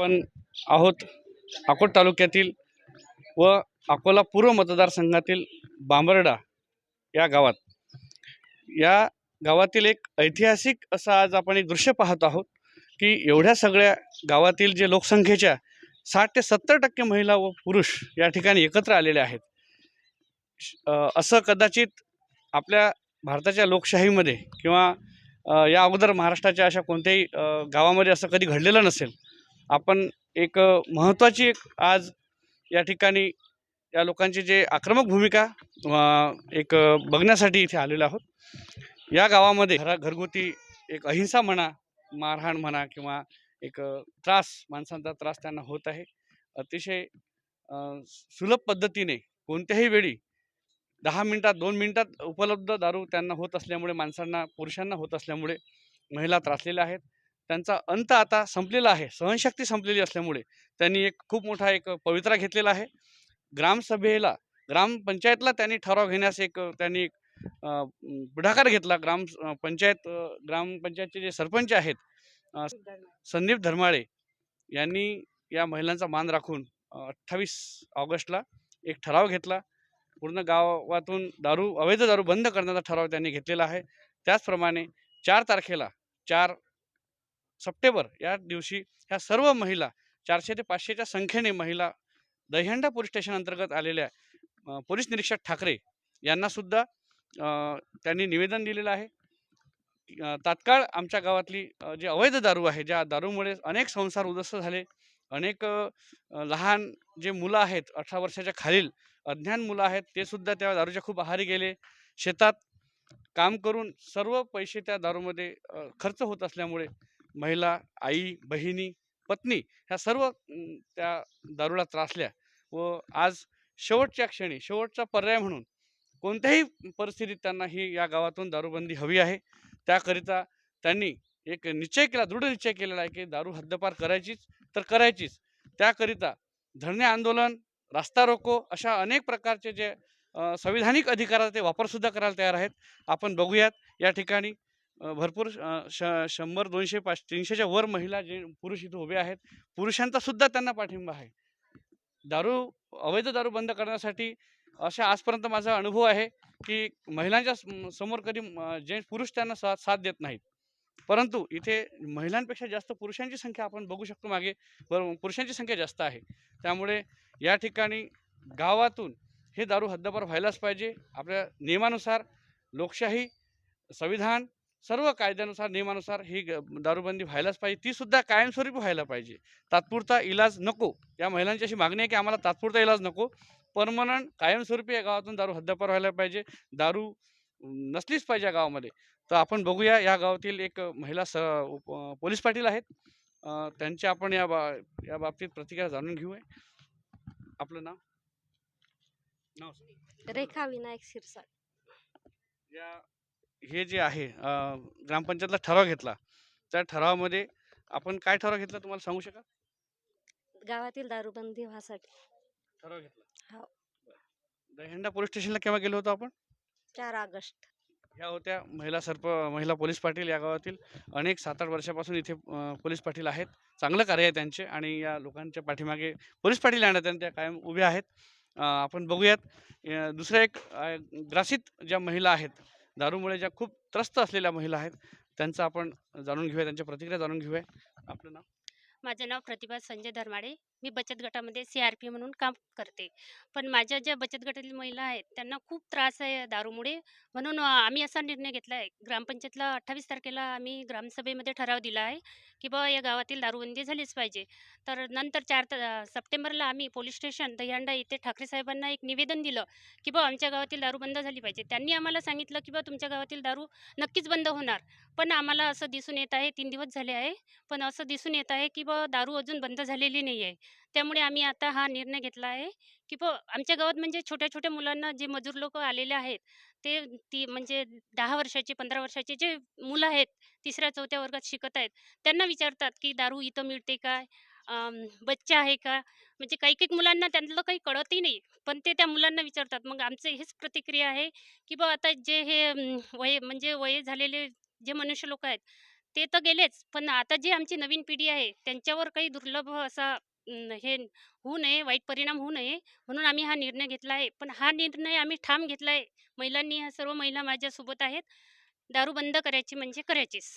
आपण आहोत अकोट तालुक्यातील व अकोला पूर्व मतदारसंघातील बांबर्डा या गावात. या गावातील एक ऐतिहासिक असं आज आपण एक दृश्य पाहत आहोत की एवढ्या सगळ्या गावातील जे लोकसंख्येच्या साठ ते सत्तर टक्के महिला व पुरुष या ठिकाणी एकत्र आलेले आहेत. श- असं कदाचित आपल्या भारताच्या लोकशाहीमध्ये किंवा या अगोदर महाराष्ट्राच्या अशा कोणत्याही गावामध्ये असं कधी घडलेलं नसेल आपण एक महत्त्वाची एक आज या ठिकाणी या लोकांची जे आक्रमक भूमिका एक बघण्यासाठी इथे आलेलो आहोत. या गावामध्ये घरा घरगुती एक अहिंसा म्हणा मारहाण म्हणा किंवा एक त्रास माणसांचा त्रास त्यांना होत आहे. अतिशय सुलभ पद्धतीने कोणत्याही वेळी दहा मिनटात दोन मिनटात उपलब्ध दारू त्यांना होत असल्यामुळे माणसांना पुरुषांना होत असल्यामुळे महिला त्रासलेल्या आहेत. त्यांचा अंत आता संपलेला आहे. सहनशक्ती संपलेली असल्यामुळे त्यांनी एक खूप मोठा एक पवित्रा घेतलेला आहे. ग्रामसभेला ग्रामपंचायतला त्यांनी ठराव घेण्यास एक त्यांनी एक पुढाकार घेतला. ग्राम पंचायत ग्रामपंचायतचे जे सरपंच आहेत संदीप धर्माळे यांनी या महिलांचा मान राखून अठ्ठावीस ऑगस्टला एक ठराव घेतला. पूर्ण गावातून दारू अवैध दारू बंद करण्याचा ठराव त्यांनी घेतलेला आहे. त्याचप्रमाणे चार तारखेला चार सप्टेंबर या दिवशी ह्या सर्व महिला चारशे ते पाचशेच्या संख्येने महिला दहिहंडा पोलीस स्टेशन अंतर्गत आलेल्या पोलीस निरीक्षक ठाकरे यांना सुद्धा त्यांनी निवेदन दिलेलं आहे. तात्काळ आमच्या गावातली जे जी अवैध दारू आहे ज्या दारूमुळे अनेक संसार उद्ध्वस्त झाले. अनेक लहान जे मुलं आहेत अठरा वर्षाच्या खालील अज्ञान मुलं आहेत ते सुद्धा त्या दारूच्या खूप आहारी गेले. शेतात काम करून सर्व पैसे त्या दारूमध्ये खर्च होत असल्यामुळे महिला आई बहिणी पत्नी ह्या सर्व त्या दारूला त्रासल्या व आज शेवटच्या क्षणी शेवटचा पर्याय म्हणून कोणत्याही परिस्थितीत त्यांना ही या गावातून दारूबंदी हवी आहे. त्याकरिता त्यांनी एक निश्चय केला दृढ निश्चय केलेला आहे की दारू हद्दपार करायचीच तर करायचीच. त्याकरिता धरणे आंदोलन रास्ता रोको अशा अनेक प्रकारचे जे संविधानिक अधिकाराचा ते वापरसुद्धा करायला तयार आहेत. आपण बघूयात या ठिकाणी भरपूर श शंभर दोनशे पाच तीनशेच्या वर महिला जे पुरुष इथे उभे आहेत पुरुषांचा सुद्धा त्यांना पाठिंबा आहे. दारू अवैध दारू बंद करण्यासाठी अशा आजपर्यंत माझा अनुभव आहे की महिलांच्या समोर कधी जे पुरुष त्यांना साथ साथ देत नाहीत. परंतु इथे महिलांपेक्षा जास्त पुरुषांची संख्या आपण बघू शकतो मागे पुरुषांची संख्या जास्त आहे. त्यामुळे या ठिकाणी गावातून हे दारू हद्दपार व्हायलाच पाहिजे. आपल्या नियमानुसार लोकशाही संविधान सर्व कायद्यानुसार नियमानुसार ही दारूबंदी व्हायलाच पाहिजे. ती सुद्धा कायमस्वरूपी व्हायला पाहिजे. तात्पुरता इलाज नको. या महिलांची अशी मागणी आहे की आम्हाला तात्पुरता इलाज नको. परमनंट कायमस्वरूपी या गावातून दारू हद्दपार व्हायला पाहिजे. दारू नसलीच पाहिजे या गावामध्ये. तर आपण बघूया या गावातील एक महिला स पोलीस पाटील आहेत. त्यांचे आपण या बा या बाबतीत प्रतिक्रिया जाणून घेऊया. आपलं नाव? नाव. रेखा विनायक शिरसाट. या हे जे आहे अं, ग्रामपंचायतला ठराव घेतला. त्या ठरावामध्ये आपण काय ठराव घेतला तुम्हाला सांगू शकाल? गावातील दारूबंदी व्हासाठी. ठराव घेतला. हो. दहिहंडा पोलीस स्टेशनला केव्हा गेलो होतो आपण? चार ऑगस्ट. ह्या होत्या महिला सरप महिला पोलीस पाटील या गावातील अनेक सात आठ वर्षापासून इथे अं, पोलीस पाटील आहेत. चांगलं कार्य आहे त्यांचे आणि या लोकांच्या पाठीमागे पोलीस पाटील आणत त्या कायम उभ्या आहेत. अं, आपण बघूयात. अं, दुसऱ्या एक अं, ग्रासित ज्या महिला आहेत दारूमुळे ज्या खूप त्रस्त असलेल्या महिला आहेत त्यांचं आपण जाणून घेऊया त्यांच्या प्रतिक्रिया जाणून घेऊया. आपलं नाव? माझं नाव प्रतिभा संजय धर्माडे. मी बचत गटामध्ये सी आर पी म्हणून काम करते. पण माझ्या ज्या बचत गटातील महिला आहेत त्यांना खूप त्रास आहे दारूमुळे. म्हणून आम्ही असा निर्णय घेतला आहे. ग्रामपंचायतला अठ्ठावीस तारखेला आम्ही ग्रामसभेमध्ये ठराव दिला आहे की बा या गावातील दारूबंदी झालीच पाहिजे. तर नंतर चार सप्टेंबरला आम्ही पोलीस स्टेशन दह्यांडा इथे ठाकरे साहेबांना एक निवेदन दिलं की बा आमच्या गावातील दारू बंद झाली पाहिजे. त्यांनी आम्हाला सांगितलं की बा तुमच्या गावातील दारू नक्कीच बंद होणार. पण आम्हाला असं दिसून येत आहे तीन दिवस झाले आहे. पण असं दिसून येत आहे की दारू अजून बंद झालेली नाही आहे त्यामुळे आम्ही आता हा निर्णय घेतला आहे की ब आमच्या गावात म्हणजे छोट्या छोट्या मुलांना जे मजूर लोक आलेले आहेत ते ती म्हणजे दहा वर्षाचे पंधरा वर्षाचे जे मुलं आहेत तिसऱ्या चौथ्या वर्गात शिकत आहेत त्यांना विचारतात की दारू इथं मिळते काय बच्चा आहे का? म्हणजे काही काही मुलांना त्यांना काही कळतही नाही पण ते त्या मुलांना विचारतात. मग आमचं हेच प्रतिक्रिया आहे की बा आता जे हे वय म्हणजे वय झालेले जे मनुष्य लोक आहेत ते तर गेलेच. पण आता जी आमची नवीन पिढी आहे त्यांच्यावर काही दुर्लभ असा अं, हे होऊ नये वाईट परिणाम होऊ नये म्हणून आम्ही हा निर्णय घेतला आहे. पण हा निर्णय आम्ही ठाम घेतला आहे. महिलांनी ह्या सर्व महिला माझ्यासोबत आहेत. दारू बंद करायची म्हणजे करायचीच.